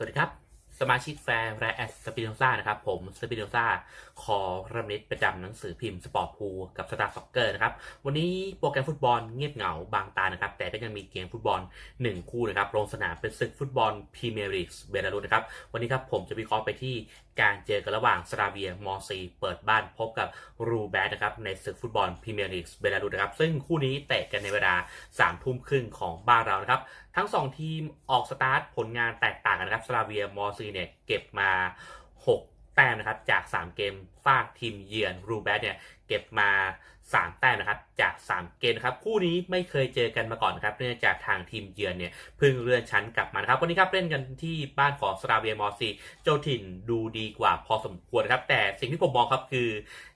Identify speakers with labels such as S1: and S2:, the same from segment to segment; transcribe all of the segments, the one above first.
S1: สวัสดีครับ สมาชิกแฟร์และแอสสปิโนซ่านะครับ ผมสปิโนซ่าคอรัมนิตประจำหนังสือพิมพ์สปอร์ตพูกับสตาร์ซ็อกเกอร์นะครับ วันนี้โปรแกรมฟุตบอลเงียบเหงาบางตานะครับ แต่ก็ยังมีเกมฟุตบอล 1 คู่นะครับลงสนามเป็นศึกฟุตบอลพรีเมียร์ลีกเบลารุสนะครับ วันนี้ครับผมจะวิเคราะห์ไปที่การเจอกันระหว่างสราเวียมอซีเปิดบ้านพบกับรูแบดนะครับในศึกฟุตบอลพรีเมียร์ลีกเบลารุสนะครับซึ่งคู่นี้เตะกันในเวลา3ทุ่มครึ่งของบ้านเรานะครับทั้ง 2 ทีมออกสตาร์ทผลงานแตกต่างกันนะครับสลาเวียมอซีเนี่ยเก็บมา 6 แต้มนะครับจาก 3 เกมฝากทีมเยือนรูแบดเนี่ยเก็บมา 3 แต้มนะครับจาก 3 เกมนะครับคู่นี้ไม่เคยเจอกันมาก่อนนครับเนื่องจากทางทีมเยือนเนี่ยเพิ่งเลื่อนชั้นกลับมาครับวันนี้ครับเล่นกันที่บ้านของสลาเวียมอร์ซีเจ้าถิ่นดูดีกว่าพอสมควรครับแต่สิ่งที่ผมมองครับคือ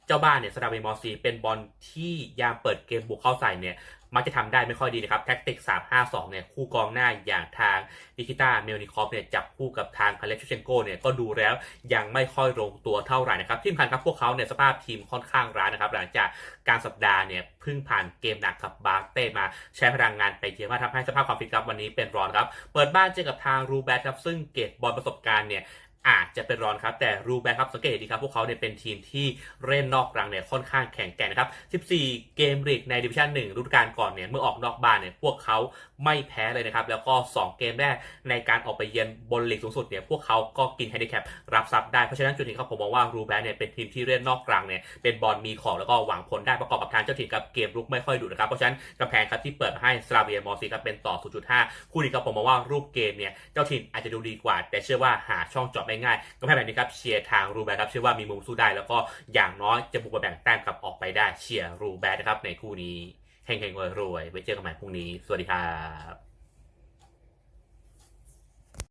S1: เจ้าบ้านเนี่ยสลาเวียมอร์ซีเป็นบอลที่ยามเปิดเกมบุกเข้าใส่เนี่ยมักจะทำได้ไม่ค่อยดีนะครับแท็กติก 3-5-2 เนี่ยคู่กองหน้าอย่างทางนิคิต้าเมลนิคอฟเนี่ยจับคู่กับทางคาเลฟชูเชนโกเนี่ยก็ดูแล้วยังไม่ค่อยลงตัวเท่าไหร่นะครับที่สำคัญครับพวกเขาเนี่ยสภาพทีมค่อนข้างร้ายนะครับหลังจากการสัปดาห์เนี่ยเพิ่งผ่านเกมหนักกับบาร์เต้มาใช้พลังงานไปเยอะมากทำให้สภาพความฟิตครับวันนี้เป็นร้อนครับ เปิดบ้านเจอกับทางรูแบทครับซึ่งเกตบอลประสบการณ์เนี่ย อาจจะเป็นร้อนครับ แต่รูแบนครับสังเกตดีครับ พวกเขาเนี่ยเป็นทีมที่เล่นนอกรังเนี่ยค่อนข้างแข็งแกร่งนะครับ 14 เกมลีกในดิวิชั่น1ฤดูกาลก่อนเนี่ยเมื่อออกนอกบ้านเนี่ยพวกเขาไม่แพ้เลยนะครับ แล้วก็ 2 เกมแรกในการออกไปเยือนบนลีกสูงสุดเนี่ยพวกเขาก็กินแฮนดิแคปรับซับได้ เพราะฉะนั้นจุดนี้ครับผมมองว่ารูแบนเนี่ยเป็นทีมที่เล่นนอกกลางเนี่ยเป็นบอลมีของแล้วก็หวังผลได้ประกอบกับทางเจ้าถิ่นกับเกมรุกไม่ค่อยดุนะครับเพราะฉะนั้นกำแพงครับที่เปิดให้สลาเวียมอร์ซีครับเป็นต่อ 0.5 คู่นี้ครับผมมองว่ารูปเกมเนี่ยเจ้าถิ่นอาจจะดูดีกว่า แต่เชื่อว่าหาช่องจาะไง่ายก็แพ้แบบนี้ครับเชียร์ทางรูแบนครับเชื่อว่ามีมุมสู้ได้ แล้วก็อย่างน้อยจะบุกมาแบ่งแต้มกับออกไปได้เชียร์รูแบนนะครับในคู่นี้เฮงๆรวยๆไว้เจอกันใหม่พรุ่งนี้ สวัสดีครับ